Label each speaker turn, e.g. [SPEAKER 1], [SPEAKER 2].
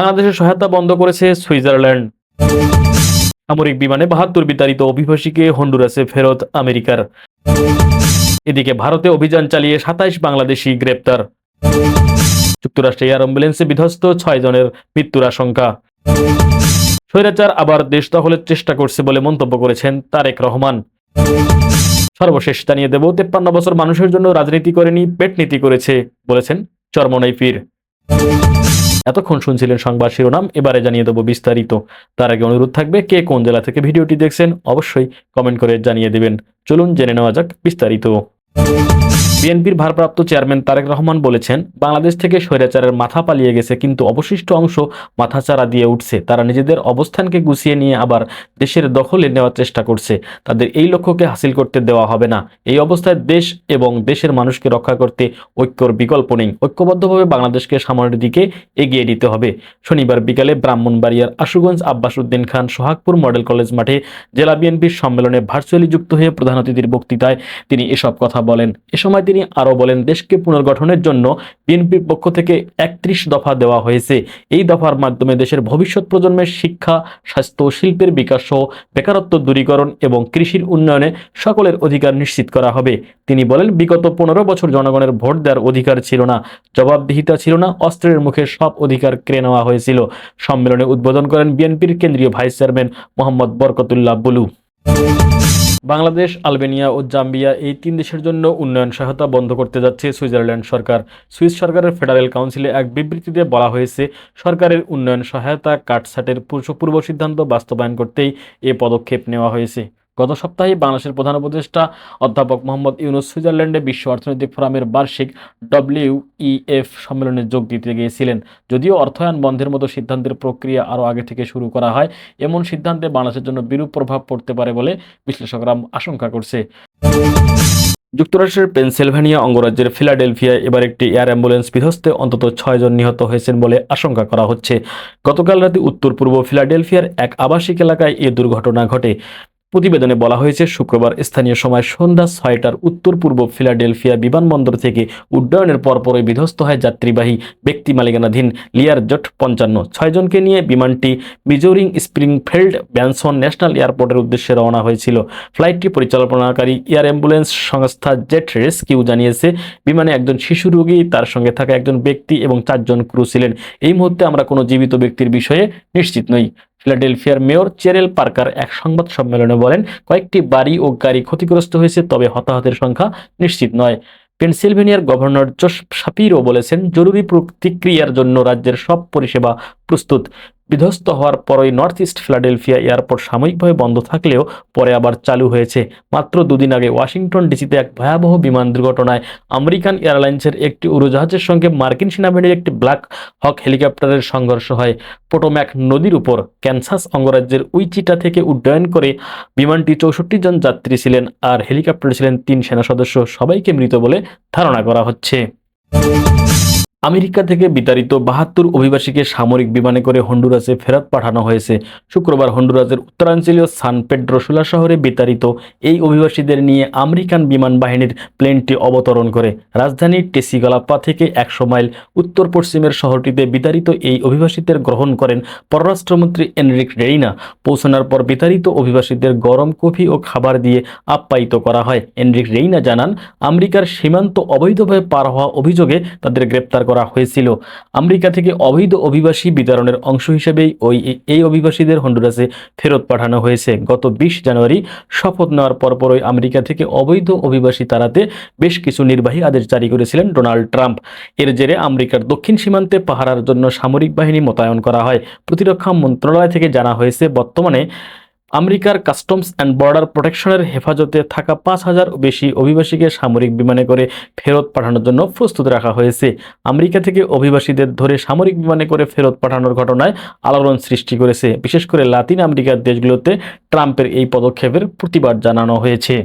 [SPEAKER 1] বাংলাদেশের সহায়তা বন্ধ করেছে সুইজারল্যান্ড সামরিক বিমানে বাহাত্তর বিতাড়িত অভিবাসীকে হন্ডুরাসে ফেরত আমেরিকার এদিকে ভারতে অভিযান চালিয়ে সাতাইশ বাংলাদেশি গ্রেপ্তার যুক্তরাষ্ট্রে এয়ার অ্যাম্বুলেন্সে বিধ্বস্ত ছয় জনের মৃত্যুর আশঙ্কা স্বৈরাচার আবার দেশ দখলের চেষ্টা করছে বলে মন্তব্য করেছেন তারেক রহমান সর্বশেষ জানিয়ে দেব তেপ্পান্ন বছর মানুষের জন্য রাজনীতি করেনি পেটনীতি করেছে বলেছেন চরমনাই পীর এতক্ষণ শুনছিলেন সংবাদ শিরোনাম এবারে জানিয়ে দেবো বিস্তারিত তার আগে অনুরোধ থাকবে কে কোন জেলা থেকে ভিডিওটি দেখছেন অবশ্যই কমেন্ট করে জানিয়ে দেবেন চলুন জেনে নেওয়া যাক বিস্তারিত বিএনপির ভারপ্রাপ্ত চেয়ারম্যান তারেক রহমান বলেছেন বাংলাদেশ থেকে স্বৈরাচারের মাথা পালিয়ে গেছে কিন্তু অবশিষ্ট অংশ মাথাচারা দিয়ে উঠছে তারা নিজেদের অবস্থানকে গুছিয়ে নিয়ে আবার দেশের দখলে নেওয়ার চেষ্টা করছে তাদের এই লক্ষ্যকে হাসিল করতে দেওয়া হবে না এই অবস্থায় দেশ এবং দেশের মানুষকে রক্ষা করতে ঐক্যর বিকল্প নেই ঐক্যবদ্ধভাবে বাংলাদেশকে সামনের দিকে এগিয়ে নিতে হবে শনিবার বিকালে ব্রাহ্মণবাড়িয়ার আশুগঞ্জ আব্বাস উদ্দিন খান সোহাগপুর মডেল কলেজ মাঠে জেলা বিএনপির সম্মেলনে ভার্চুয়ালি যুক্ত হয়ে প্রধান অতিথির বক্তৃতায় তিনি এসব কথা কথা বলেন এ সময় তিনি আরও বলেন দেশকে পুনর্গঠনের জন্য বিএনপির পক্ষ থেকে একত্রিশ দফা দেওয়া হয়েছে এই দফার মাধ্যমে দেশের ভবিষ্যৎ প্রজন্মের শিক্ষা স্বাস্থ্য শিল্পের বিকাশ সহ বেকারত্ব দূরীকরণ এবং কৃষির উন্নয়নে সকলের অধিকার নিশ্চিত করা হবে তিনি বলেন বিগত পনেরো বছর জনগণের ভোট দেওয়ার অধিকার ছিল না জবাবদিহিতা ছিল না অস্ত্রের মুখে সব অধিকার কেড়ে নেওয়া হয়েছিল সম্মেলনে উদ্বোধন করেন বিএনপির কেন্দ্রীয় vice chairman Mohammad Barkatullah Bulu Bangladesh Albania ও জাম্বিয়া এই তিন দেশের জন্য উন্নয়ন সহায়তা বন্ধ করতে যাচ্ছে সুইজারল্যান্ড সরকার সুইস সরকারের ফেডারেল কাউন্সিলে এক বিবৃতিতে বলা হয়েছে সরকারের উন্নয়ন সহায়তা কাটছাটের পূর্ব সিদ্ধান্ত বাস্তবায়ন করতেই এ পদক্ষেপ নেওয়া হয়েছে গত সপ্তাহে বাংলাদেশের প্রধান উপদেষ্টা অধ্যাপক মোহাম্মদ ইউনুস সুইজারল্যান্ডে বিশ্ব অর্থনৈতিক ফোরামের বার্ষিক ডব্লিউইএফ সম্মেলনে যোগ দিতে গিয়েছিলেন যদিও অর্থায়ন বন্ধের মতো সিদ্ধান্তের প্রক্রিয়া আরও আগে থেকে শুরু করা হয় এমন সিদ্ধান্তে বাংলাদেশের জন্য বিরূপ প্রভাব পড়তে পারে বলে বিশ্লেষকরা আশঙ্কা করছে যুক্তরাষ্ট্রের পেনসিলভেনিয়া অঙ্গরাজ্যের ফিলাডেলফিয়ায় এবার একটি এয়ার অ্যাম্বুলেন্স বিধ্বস্তে অন্তত ছয়জন নিহত হয়েছেন বলে আশঙ্কা করা হচ্ছে গতকাল রাতে উত্তর পূর্ব ফিলাডেলফিয়ার এক আবাসিক এলাকায় এ দুর্ঘটনা ঘটে প্রতিবেদনে বলা হয়েছে শুক্রবার স্থানীয় সময় সন্ধ্যা ছয়টার উত্তর পূর্ব ফিলাডেলফিয়া বিমানবন্দর থেকে উড্ডয়নের পরপরই বিধ্বস্ত হয় যাত্রীবাহী ব্যক্তি মালিকানাধীন লিয়ার জট পঞ্চান্ন ছয়জনকে নিয়ে বিমানটি মিজোরিং স্প্রিংফিল্ড ব্যানসন ন্যাশনাল এয়ারপোর্টের উদ্দেশ্যে রওনা হয়েছিল ফ্লাইটটি পরিচালনাকারী এয়ার অ্যাম্বুলেন্স সংস্থা জেট রেস্কিউ জানিয়েছে বিমানে একজন শিশু রোগী তার সঙ্গে থাকা একজন ব্যক্তি এবং চারজন ক্রু ছিলেন এই মুহূর্তে আমরা কোনো জীবিত ব্যক্তির বিষয়ে নিশ্চিত নই ফিলাডেলফিয়ার মেয়র চেরেল পার্কার এক সংবাদ সম্মেলনে বলেন কয়েকটি বাড়ি ও গাড়ি ক্ষতিগ্রস্ত হয়েছে তবে হতাহতের সংখ্যা নিশ্চিত নয় পেনসিলভেনিয়ার গভর্নর জোস সাপিরও বলেছেন জরুরি প্রতিক্রিয়ার জন্য রাজ্যের সব পরিষেবা প্রস্তুত বিধ্বস্ত হওয়ার পরই নর্থ ইস্ট ফিলাডেলফিয়া এয়ারপোর্ট সাময়িকভাবে বন্ধ থাকলেও পরে আবার চালু হয়েছে মাত্র দুদিন আগে ওয়াশিংটন ডিসিতে এক ভয়াবহ বিমান দুর্ঘটনায় আমেরিকান এয়ারলাইন্সের একটি উড়োজাহাজের সঙ্গে মার্কিন সেনাবাহিনীর একটি ব্ল্যাক হক হেলিকপ্টারের সংঘর্ষ হয় পোটোম্যাক নদীর উপর ক্যানসাস অঙ্গরাজ্যের উইচিটা থেকে উড্ডয়ন করে বিমানটি চৌষট্টি জন যাত্রী ছিলেন আর হেলিকপ্টার ছিলেন তিন সেনা সদস্য সবাইকে মৃত বলে ধারণা করা হচ্ছে আমেরিকা থেকে বিতাড়িত বাহাত্তর অভিবাসীকে সামরিক বিমানে করে হন্ডুরাসে ফেরত পাঠানো হয়েছে শুক্রবার হন্ডুরাসের উত্তরাঞ্চলীয় সান পেড্রোসুলা শহরে বিতাড়িত এই অভিবাসীদের নিয়ে আমেরিকান বিমান বাহিনীর প্লেনটি অবতরণ করে রাজধানী টেসিগলাপ্পা থেকে একশো মাইল উত্তর পশ্চিমের শহরটিতে বিতাড়িত এই অভিবাসীদের গ্রহণ করেন পররাষ্ট্রমন্ত্রী এনরিক রেইনা পৌঁছানোর পর বিতাড়িত অভিবাসীদের গরম কফি ও খাবার দিয়ে আপ্যায়িত করা হয় এনরিক রেইনা জানান আমেরিকার সীমান্ত অবৈধভাবে পার হওয়া অভিযোগে তাদের গ্রেপ্তার করা হয়েছিল আমেরিকা থেকে অবৈধ অভিবাসী বিতরণের অংশ হিসেবেই ওই এই অভিবাসীদের হন্ডুরাসে ফেরত পাঠানো হয়েছে গত বিশ জানুয়ারি শপথ নেওয়ার পরপরই আমেরিকা থেকে অবৈধ অভিবাসী তাড়াতে বেশ কিছু নির্বাহী আদেশ জারি করেছিলেন ডোনাল্ড ট্রাম্প এর জেরে আমেরিকার দক্ষিণ সীমান্তে পাহারার জন্য সামরিক বাহিনী মোতায়েন করা হয় প্রতিরক্ষা মন্ত্রণালয় থেকে জানা হয়েছে বর্তমানে আমেরিকার কাস্টমস অ্যান্ড বর্ডার প্রোটেকশনের হেফাজতে থাকা পাঁচ হাজার বেশি অভিবাসীকে সামরিক বিমানে করে ফেরত পাঠানোর জন্য প্রস্তুত রাখা হয়েছে আমেরিকা থেকে অভিবাসীদের ধরে সামরিক বিমানে করে ফেরত পাঠানোর ঘটনায় আলোড়ন সৃষ্টি করেছে বিশেষ করে লাতিন আমেরিকার দেশগুলোতে ট্রাম্পের এই পদক্ষেপের প্রতিবাদ জানানো হয়েছে